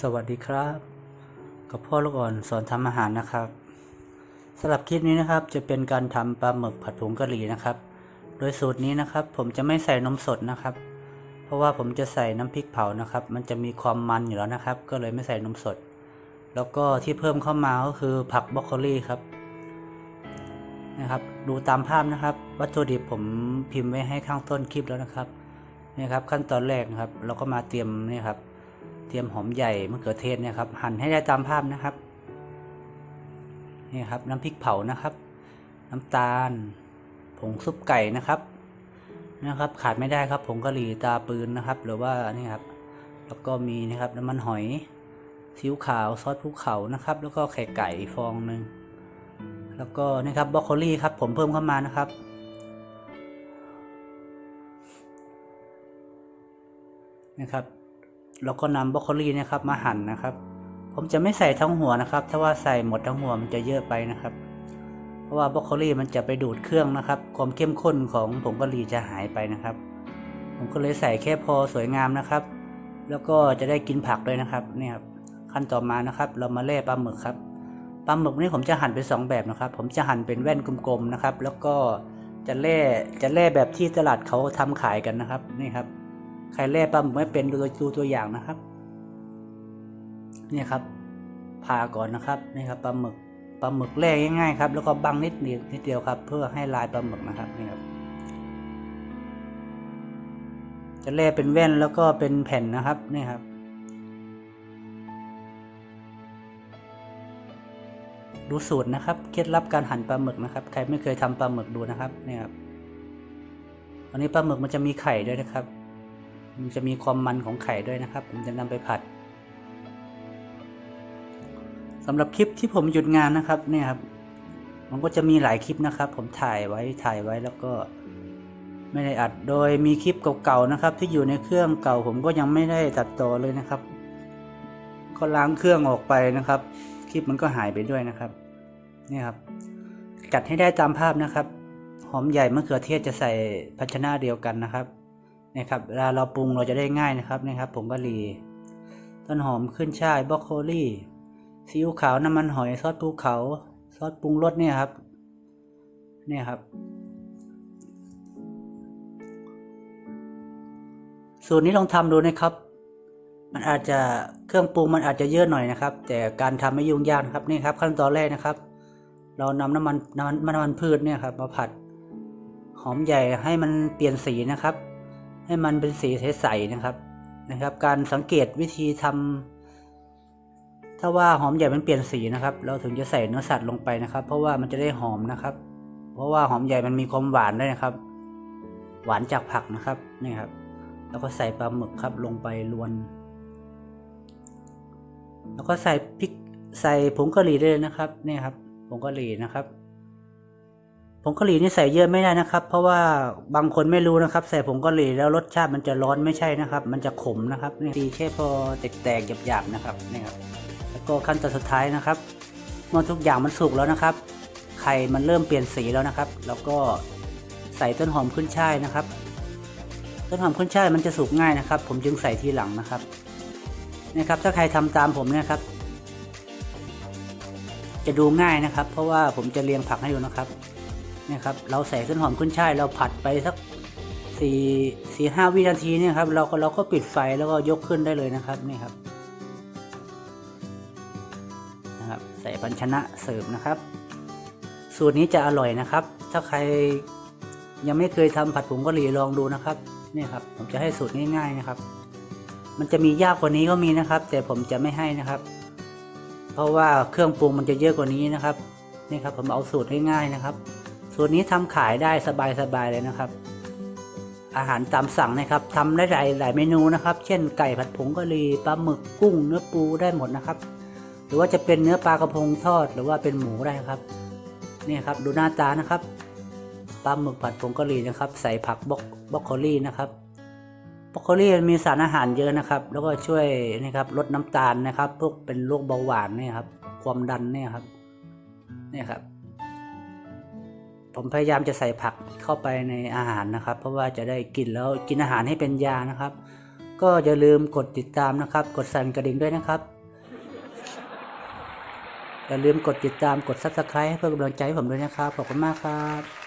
สวัสดีครับ กับพ่อลูกอ่อนสอนทำอาหารนะครับสำหรับคลิปนี้นะครับจะเป็นการทำปลาหมึกผัดผงกะหรี่นะครับ โดยสูตรนี้นะครับ ผมจะไม่ใส่นมสดนะครับ เพราะว่าผมจะใส่น้ำพริกเผานะครับ มันจะมีความมันอยู่แล้วนะครับ ก็เลยไม่ใส่นมสด แล้วก็ที่เพิ่มเข้ามาก็คือผักบรอกโคลีครับนะครับ ดูตามภาพนะครับ วัตถุดิบผมพิมพ์ไว้ให้ข้างต้นคลิปแล้วนะครับนี่ครับขั้นตอนแรกนะครับ เราก็มาเตรียมนี่ครับ รียมหอมใหญ่มะเขือเทศเนี่ยครับหั่นให้ได้ตามภาพนะครับนี่ครับน้ำพริกเผานะครับ น้ำตาล ผงซุปไก่นะครับนะครับ ขาดไม่ได้ครับผงกะหรี่ตาปืนนะครับ หรือว่านี่ครับแล้วก็มีนะครับน้ำมันหอยซีอิ๊วขาวซอสภูเขานะครับ แล้วก็ไข่ไก่ฟองหนึ่งแล้วก็นี่ครับบรอกโคลี่ครับ ผมเพิ่มเข้ามานะครับนะครับ แล้วก็นำบรอกโคลีนะครับมาหั่นนะครับ ผมจะไม่ใส่ทั้งหัวนะครับ ถ้าว่าใส่หมดทั้งหัวมันจะเยอะไปนะครับ เพราะว่าบรอกโคลีมันจะไปดูดเครื่องนะครับ ความเข้มข้นของผงกะหรี่จะหายไปนะครับ ผมก็เลยใส่แค่พอสวยงามนะครับ แล้วก็จะได้กินผักด้วยนะครับนี่ครับขั้นต่อมานะครับ เรามาแล่ปลาหมึกครับปลาหมึกนี่ผมจะหั่นเป็นสองแบบนะครับ ผมจะหั่นเป็นแว่นกลมๆนะครับ แล้วก็จะแล่จะแล่แบบที่ตลาดเขาทำขายกันนะครับนี่ครับ ใครแล่ปลาหมึกไม่เป็นดูดูตัวอย่างนะครับนี่ครับผ่าก่อนนะครับนี่ครับปลาหมึกปลาหมึกแล่ง่ายๆครับ แล้วก็บังนิดเดียวนิดเดียวครับ เพื่อให้ลายปลาหมึกนะครับนี่ครับ จะแล่เป็นแว่นแล้วก็เป็นแผ่นนะครับนี่ครับดูสูตรนะครับ เคล็ดลับการหั่นปลาหมึกนะครับ ใครไม่เคยทำปลาหมึกดูนะครับนี่ครับ อันนี้ปลาหมึกมันจะมีไข่ด้วยนะครับ มันจะมีความมันของไข่ด้วยนะครับ ผมจะนำไปผัดสำหรับคลิปที่ผมหยุดงานนะครับเนี่ยครับ มันก็จะมีหลายคลิปนะครับ ผมถ่ายไว้ถ่ายไว้แล้วก็ ไม่ได้อัดโดยมีคลิปเก่าๆนะครับ ที่อยู่ในเครื่องเก่า ผมก็ยังไม่ได้ตัดต่อเลยนะครับ ก็ล้างเครื่องออกไปนะครับ คลิปมันก็หายไปด้วยนะครับนี่ครับจัดให้ได้ตามภาพนะครับ หอมใหญ่มะเขือเทศจะใส่ภาชนะเดียวกันนะครับ นี่ครับเวลาเราปรุงเราจะได้ง่ายนะครับนี่ครับผงกะหรี่ต้นหอมขึ้นช่ายบรอกโคลี่ซีอิ๊วขาวน้ำมันหอยซอสภูเขาซอสปรุงรสเนี่ยครับ เนี่ยครับ สูตรนี้ลองทำดูนะครับ มันอาจจะเครื่องปรุงมันอาจจะเยอะหน่อยนะครับ แต่การทำไม่ยุ่งยากนะครับนี่ครับขั้นตอนแรกนะครับ เรานำน้ำมันน้ำมันน้ำมันพืชเนี่ยครับมาผัด หอมใหญ่ให้มันเปลี่ยนสีนะครับ ให้มันเป็นสีใสๆนะครับนะครับ การสังเกตวิธีทำถ้าว่าหอมใหญ่มันเปลี่ยนสีนะครับ เราถึงจะใส่เนื้อสัตว์ลงไปนะครับ เพราะว่ามันจะได้หอมนะครับ เพราะว่าหอมใหญ่มันมีความหวานด้วยนะครับ หวานจากผักนะครับนี่ครับ แล้วก็ใส่ปลาหมึกครับลงไปรวน แล้วก็ใส่พริกใส่ผงกะหรี่ได้เลยนะครับนี่ครับผงกะหรี่นะครับ ผงกะหรี่นี่ใส่เยอะไม่ได้นะครับ เพราะว่าบางคนไม่รู้นะครับ ใส่ผงกะหรี่แล้วรสชาติมันจะร้อนไม่ใช่นะครับ มันจะขมนะครับนี่ตีแค่พอแตกๆหยาบๆนะครับนี่ครับแล้วก็ขั้นตอนสุดท้ายนะครับเมื่อทุกอย่างมันสุกแล้วนะครับไข่มันเริ่มเปลี่ยนสีแล้วนะครับ แล้วก็ใส่ต้นหอมขึ้นช่ายนะครับ ต้นหอมขึ้นช่ายมันจะสุกง่ายนะครับ ผมจึงใส่ทีหลังนะครับนะครับ ถ้าใครทำตามผมเนี่ยครับ จะดูง่ายนะครับ เพราะว่าผมจะเรียงผักให้ดูนะครับ เนี่ยครับเราใส่ต้นหอมขึ้นช่ายเราผัดไปสักสี่สี่ห้าวินาทีเนี่ยครับเราก็เราก็ปิดไฟแล้วก็ยกขึ้นได้เลยนะครับนี่ครับนะครับ ใส่ภาชนะเสิร์ฟนะครับ สูตรนี้จะอร่อยนะครับ ถ้าใครยังไม่เคยทำผัดผงกะหรี่ลองดูนะครับนี่ครับ ผมจะให้สูตรง่ายๆนะครับ มันจะมียากกว่านี้ก็มีนะครับ แต่ผมจะไม่ให้นะครับ เพราะว่าเครื่องปรุงมันจะเยอะกว่านี้นะครับนี่ครับผมเอาสูตรง่ายๆนะครับ สูตรนี้ทำขายได้สบายๆเลยนะครับ อาหารตามสั่งนะครับทำได้หลายหลายเมนูนะครับ เช่นไก่ผัดผงกะหรี่ปลาหมึกกุ้งเนื้อปูได้หมดนะครับ หรือว่าจะเป็นเนื้อปลากระพงทอดหรือว่าเป็นหมูได้ครับนี่ครับดูหน้าตานะครับปลาหมึกผัดผงกะหรี่นะครับ ใส่ผักบล็อกบล็อกโคลี่นะครับบรอกโคลีมันมีสารอาหารเยอะนะครับ แล้วก็ช่วยนะครับลดน้ำตาลนะครับ พวกเป็นโรคเบาหวานนี่ครับ ความดันนี่ครับนี่ครับ ผมพยายามจะใส่ผักเข้าไปในอาหารนะครับ เพราะว่าจะได้กินแล้วกินอาหารให้เป็นยานะครับ ก็อย่าลืมกดติดตามนะครับ กดสั่นกระดิ่งด้วยนะครับอย่าลืมกดติดตามกด subscribe เพื่อกำลังใจให้ผมด้วยนะครับขอบคุณมากครับ